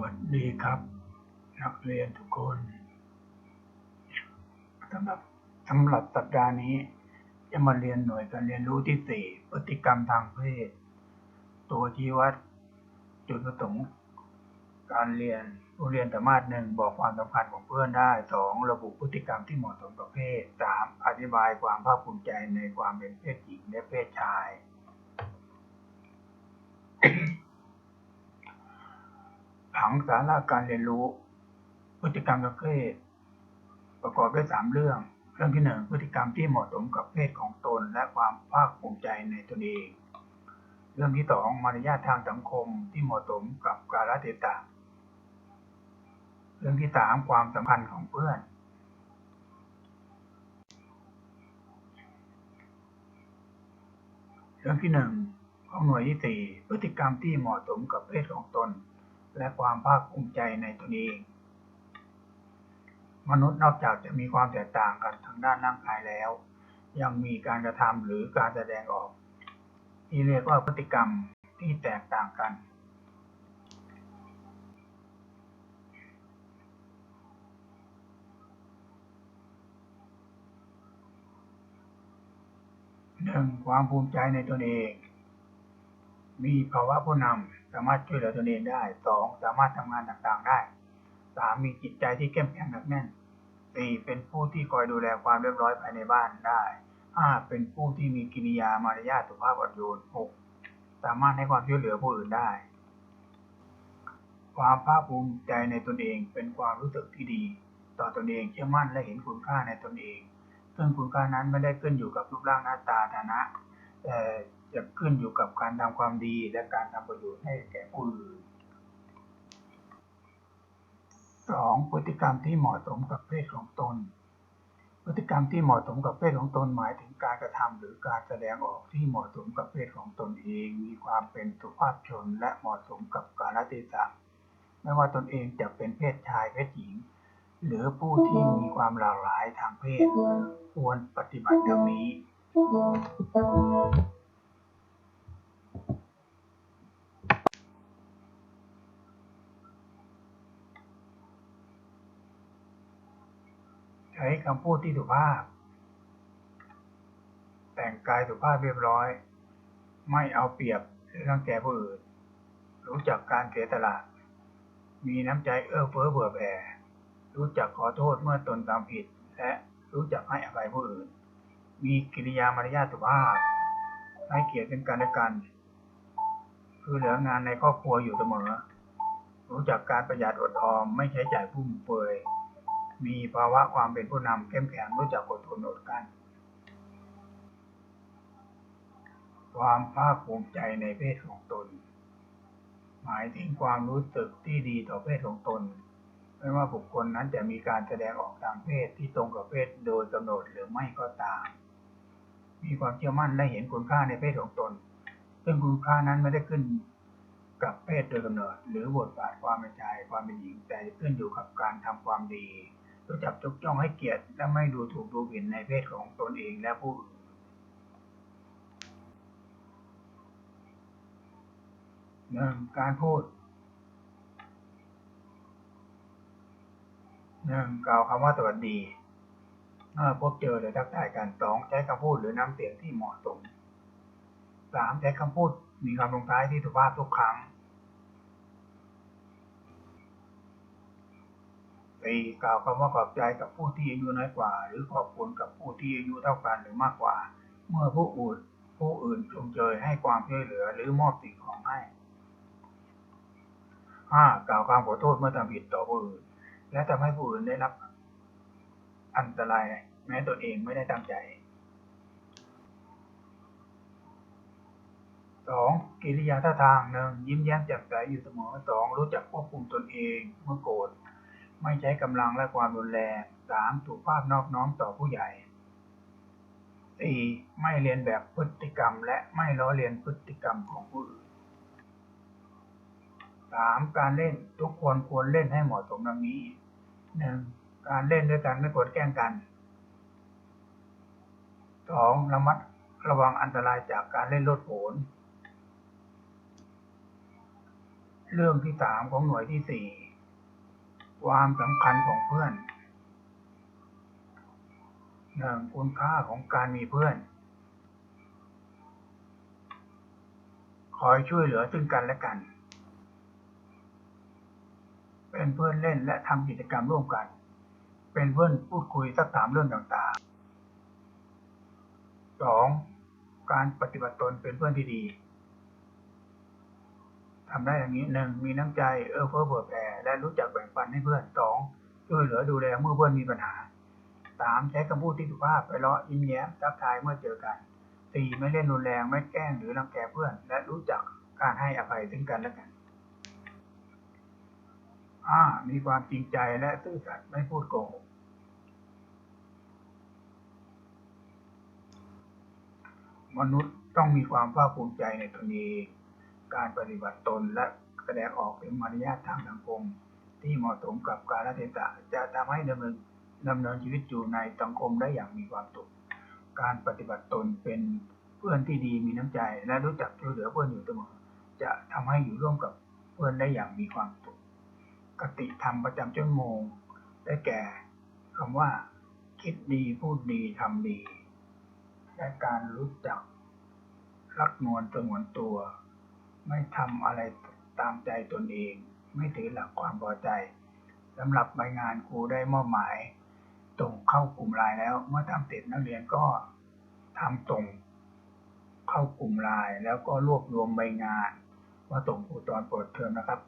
วัสดีครับ นักเรียนทุกคนสำหรับสำหรับสัปดาห์นี้ จะมาเรียนหน่วยการเรียนรู้ที่สี่พฤติกรรมทางเพศ ตัวชี้วัดจุดประสงค์การเรียนผู้เรียนสามารถหนึ่งบอกความสำคัญของเพื่อนได้สองระบุพฤติกรรมที่เหมาะสมกับเพศสามอธิบายความภาคภูมิใจในความเป็นเพศหญิงและเพศชาย ผังสาระการเรียนรู้ พฤติกรรมทางเพศ ประกอบด้วยสามเรื่อง เรื่องที่หนึ่งพฤติกรรมที่เหมาะสมกับเพศของตน และความภาคภูมิใจในตนเอง เรื่องที่สองมารยาททางสังคมที่เหมาะสมกับกาลเทศะเรื่องที่สามความสัมพันธ์ของเพื่อน เรื่องที่หนึ่งของหน่วยที่สี่พฤติกรรมที่เหมาะสมกับเพศของตน และความภาคภูมิใจในตนเอง มนุษย์นอกจากจะมีความแตกต่างกันทางด้านร่างกายแล้ว ยังมีการกระทำหรือการแสดงออก ที่เรียกว่าพฤติกรรมที่แตกต่างกัน หนึ่งความภูมิใจในตนเอง มีภาวะผู้นำสามารถช่วยเหลือตนเองได้สองสามารถทำงานต่างๆได้สามมีจิตใจที่เข้มแข็งหนักแน่นสี่เป็นผู้ที่คอยดูแลความเรียบร้อยภายในบ้านได้ห้าเป็นผู้ที่มีกิริยามารยาทสุภาพอ่อนโยนหกสามารถให้ความช่วยเหลือผู้อื่นได้ ความภาคภูมิใจในตนเองเป็นความรู้สึกที่ดี ต่อตนเองเชื่อมั่นและเห็นคุณค่าในตนเอง ซึ่งคุณค่านั้นไม่ได้ขึ้นอยู่กับรูปร่างหน้าตาฐานะ แต่จะขึ้นอยู่กับการทำความดีและการทำประโยชน์ให้แก่ผู้อื่นสองพฤติกรรมที่เหมาะสมกับเพศของตน พฤติกรรมที่เหมาะสมกับเพศของตนหมายถึงการกระทำหรือการแสดงออกที่เหมาะสมกับเพศของตนเอง มีความเป็นสุภาพชนและเหมาะสมกับกาลเทศะไม่ว่าตนเองจะเป็นเพศชายเพศหญิง หรือผู้ที่มีความหลากหลายทางเพศควรปฏิบัติดังนี้ ใช้คำพูดที่สุภาพ แต่งกายสุภาพเรียบร้อย ไม่เอาเปรียบหรือรังแกผู้อื่น รู้จักการเสียสละมีน้ำใจเอื้อเฟื้อเผื่อแผ่รู้จักขอโทษเมื่อตนทำผิด และรู้จักให้อภัยผู้อื่น มีกิริยามารยาทสุภาพให้เกียรติกันและกันคือเหลืองานในครอบครัวอยู่เสมอ รู้จักการประหยัดอดออมไม่ใช้จ่ายฟุ่มเฟือยมีภาวะความเป็นผู้นำเข้มแข็งรู้จักอดทนอดกัน ความภาคภูมิใจในเพศของตน หมายถึงความรู้สึกที่ดีต่อเพศของตน ไม่ว่าบุคคลนั้นจะมีการแสดงออกทางเพศที่ตรงกับเพศโดยกำหนดหรือไม่ก็ตาม มีความเชื่อมั่นและเห็นคุณค่าในเพศของตน ซึ่งคุณค่านั้นไม่ได้ขึ้นกับเพศโดยกำเนิด หรือบทบาทความเป็นชายความเป็นหญิง แต่ขึ้นอยู่กับการทำความดีรู้จักยกย่องให้เกียรติและไม่ดูถูกดูหมิ่นในเพศของตนเองและผู้อื่นหนึ่งการพูดหนึ่งกล่าวคำว่าสวัสดี พบเจอหรือทักทายกันสองใช้คำพูดหรือน้ำเสียงที่เหมาะสมสามใช้คำพูดมีคำลงท้ายที่สุภาพทุกครั้งสี่กล่าวคำว่าขอบใจกับผู้ที่อายุน้อยกว่า หรือขอบคุณกับผู้ที่อายุเท่ากันหรือมากกว่า เมื่อผู้อื่นผู้อื่นชมเชยให้ความช่วยเหลือหรือมอบสิ่งของให้ห้ากล่าวความขอโทษเมื่อทำผิดต่อผู้อื่น และทำให้ผู้อื่นได้รับอันตราย แม้ตนเองไม่ได้ตั้งใจสองกิริยาท่าทางหนึ่งยิ้มแย้มแจ่มใสอยู่เสมอสองรู้จักควบคุมตนเองเมื่อโกรธไม่ใช้กำลังและความรุนแรงสามสุภาพนอบน้อมต่อผู้ใหญ่สี่ไม่เรียนแบบพฤติกรรม และไม่ล้อเลียนพฤติกรรมของผู้อื่นสามการเล่นทุกคนควรเล่นให้เหมาะสมดังนี้หนึ่งการเล่นด้วยกันไม่กดแกล้งกัน สองระมัดระวังอันตรายจากการเล่นโลดโผนเรื่องที่สามของหน่วยที่สี่ความสำคัญของเพื่อนหนึ่งคุณค่าของการมีเพื่อน คอยช่วยเหลือซึ่งกันและกัน เป็นเพื่อนเล่นและทำกิจกรรมร่วมกัน เป็นเพื่อนพูดคุยสักถามเรื่องต่างๆ สองการปฏิบัติตนเป็นเพื่อนที่ดีทำได้อย่างนี้หนึ่งมีน้ำใจเอื้อเฟื้อเผื่อแผ่และรู้จักแบ่งปันให้เพื่อนสองช่วยเหลือดูแลเมื่อเพื่อนมีปัญหาสามใช้คำพูดที่สุภาพไปเลาะยิ้มแย้มทักทายเมื่อเจอกันสี่ไม่เล่นรุนแรงไม่แกล้งหรือรังแกเพื่อน และรู้จักการให้อภัยซึ่งกันและกันห้ามีความจริงใจและซื่อสัตย์ไม่พูดโกหก มนุษย์ต้องมีความภาคภูมิใจในตนเองการปฏิบัติตนและแสดงออกถึงมารยาททางสังคม ที่เหมาะสมกับกาลเทศะจะทำให้ดำเนินดำเนินชีวิตอยู่ในสังคมได้อย่างมีความสุข การปฏิบัติตนเป็นเพื่อนที่ดีมีน้ำใจ และรู้จักช่วยเหลือเพื่อนอยู่เสมอ จะทำให้อยู่ร่วมกับเพื่อนได้อย่างมีความสุขกติธรรมประจำชั่วโมง ได้แก่คำว่า คิดดีพูดดีทำดี และการรู้จัก รักนวลสงวนตัว ไม่ทำอะไรตามใจตนเอง ไม่ถือหลักความพอใจสำหรับใบงานครูได้มอบหมายตรงเข้ากลุ่มไลน์แล้ว เมื่อทำเสร็จนักเรียนก็ทำตรงเข้ากลุ่มไลน์แล้วก็รวบรวมใบงานมาส่งครูตอนเปิดเทอมนะครับ